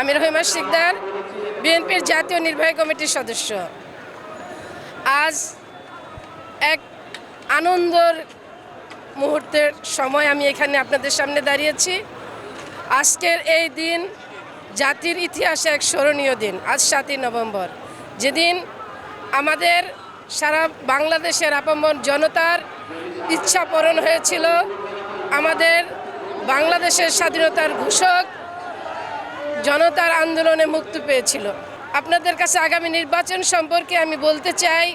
আমি রহিমা শিকদার বিএনপির জাতীয় নির্বাহী কমিটির সদস্য। আজ এক আনন্দর মুহূর্তের সময় আমি এখানে আপনাদের সামনে দাঁড়িয়েছি। আজকের এই দিন জাতির ইতিহাসে এক স্মরণীয় দিন, আজ সাতই নভেম্বর। যেদিন আমাদের সারা বাংলাদেশের আপমন জনতার ইচ্ছা পূরণ হয়েছিল। আমাদের বাংলাদেশের স্বাধীনতার ঘোষক জনতার আন্দোলনে মুক্তি পেয়েছিল। আপনাদের কাছে আগামী নির্বাচন সম্পর্কে আমি বলতে চাই,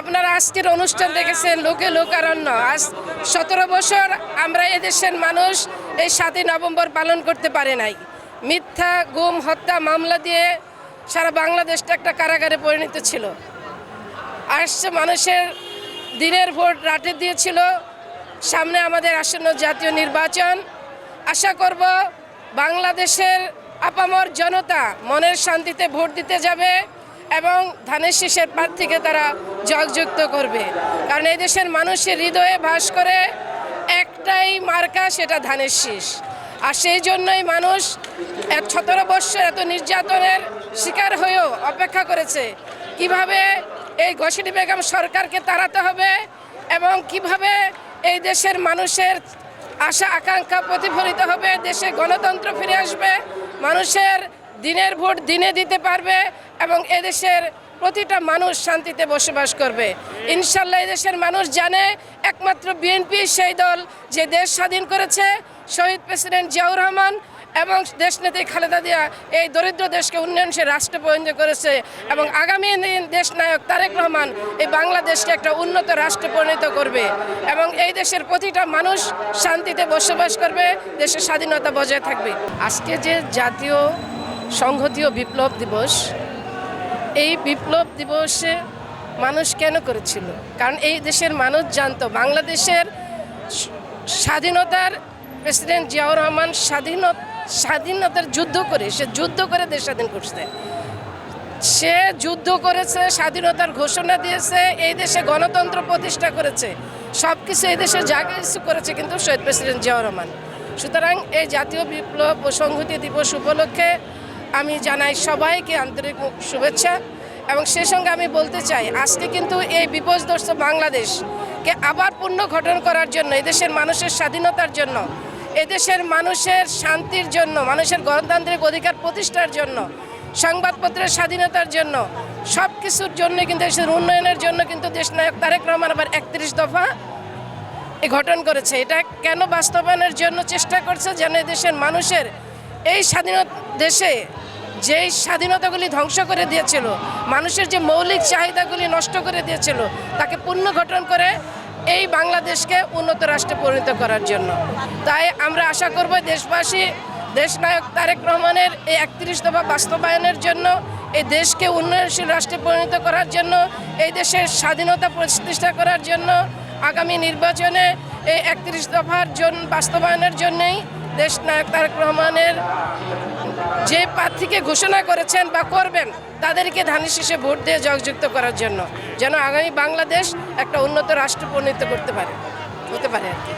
আপনারা আজকের অনুষ্ঠান দেখেছেন লোকে লোকারণ্য। আজ সতেরো বছর আমরা এদেশের মানুষ, এই সাতই নভেম্বর পালন করতে পারে নাই। মিথ্যা, গুম, হত্যা, মামলা দিয়ে সারা বাংলাদেশটা একটা কারাগারে পরিণত ছিল। আসছে মানুষের দিনের ভোট রাতে দিয়েছিল। সামনে আমাদের আসন্ন জাতীয় নির্বাচন। আশা করব বাংলাদেশের আপামর জনতা মনের শান্তিতে ভোট দিতে যাবে এবং ধানের শীষের প্রার্থীকে তারা জগযুক্ত করবে। কারণ এই দেশের মানুষের হৃদয়ে বাস করে একটাই মার্কা, সেটা ধানের শীষ। আর সেই জন্যই মানুষ এক সতেরো বৎসর এত নির্যাতনের শিকার হয়েও অপেক্ষা করেছে, কীভাবে এই ঘষিটি বেগম সরকারকে তাড়াতে হবে এবং কীভাবে এই দেশের মানুষের আশা, আকাঙ্ক্ষা প্রতিফলিত হবে, দেশে গণতন্ত্র ফিরে আসবে, মানুষের দিনের ভোট দিনে দিতে পারবে এবং এদেশের প্রতিটা মানুষ শান্তিতে বসবাস করবে। ইনশাল্লাহ এদেশের মানুষ জানে, একমাত্র বিএনপি, সেই দল যে দেশ স্বাধীন করেছে, শহীদ প্রেসিডেন্ট জিয়াউর রহমান এবং দেশনেত্রী খালেদা জিয়া এই দরিদ্র দেশকে উন্নয়নশীল রাষ্ট্রে পরিণত করেছে এবং আগামী দিন দেশ নায়ক তারেক রহমান এই বাংলাদেশকে একটা উন্নত রাষ্ট্রে পরিণত করবে এবং এই দেশের প্রতিটা মানুষ শান্তিতে বসবাস করবে, দেশের স্বাধীনতা বজায় থাকবে। আজকে যে জাতীয় সংহতীয় বিপ্লব দিবস, এই বিপ্লব দিবসে মানুষ কেন করেছিল? কারণ এই দেশের মানুষ জানতো, বাংলাদেশের স্বাধীনতার প্রেসিডেন্ট জিয়াউর রহমান স্বাধীনত স্বাধীনতার যুদ্ধ করে, সে যুদ্ধ করে দেশ স্বাধীন করছে। সে যুদ্ধ করেছে, স্বাধীনতার ঘোষণা দিয়েছে, এই দেশে গণতন্ত্র প্রতিষ্ঠা করেছে। সব কিছু এই দেশে যা কিছু করেছে কিন্তু শহীদ প্রেসিডেন্ট জিয়াউর রহমান। সুতরাং এই জাতীয় বিপ্লব ও সংহতি দিবস উপলক্ষে আমি জানাই সবাইকে আন্তরিক শুভেচ্ছা এবং সেই সঙ্গে আমি বলতে চাই, আজকে কিন্তু এই বিপদগ্রস্ত বাংলাদেশকে আবার পুনঃ গঠন করার জন্য এদেশের মানুষের স্বাধীনতার জন্য এদেশের মানুষের শান্তির জন্য, মানুষের গণতান্ত্রিক অধিকার প্রতিষ্ঠার জন্য, সংবাদপত্রের স্বাধীনতার জন্য সব কিছুর জন্য কিন্তু দেশের উন্নয়নের জন্য কিন্তু দেশ নায়ক তারেক রহমান আবার একত্রিশ দফা এ গঠন করেছে। এটা কেন বাস্তবায়নের জন্য চেষ্টা করছে? যেন দেশের মানুষের এই স্বাধীনতা, দেশে যেই স্বাধীনতাগুলি ধ্বংস করে দিয়েছিল, মানুষের যে মৌলিক চাহিদাগুলি নষ্ট করে দিয়েছিল, তাকে পুনর্গঠন করে এই বাংলাদেশকে উন্নত রাষ্ট্রে পরিণত করার জন্য। তাই আমরা আশা করব দেশবাসী, দেশনায়ক তারেক রহমানের এই একত্রিশ দফা বাস্তবায়নের জন্য, এই দেশকে উন্নয়নশীল রাষ্ট্রে পরিণত করার জন্য, এই দেশের স্বাধীনতা প্রতিষ্ঠা করার জন্য, আগামী নির্বাচনে এই একত্রিশ দফার জন্য বাস্তবায়নের জন্যই দেশ নায়ক তারেক রহমানের যে প্রার্থীকে ঘোষণা করেছেন বা করবেন, তাদেরকে ধানের শীষে ভোট দিয়ে জগযুক্ত করার জন্য, যেন আগামী বাংলাদেশ একটা উন্নত রাষ্ট্র পরিণত করতে পারে, হতে পারে আর কি।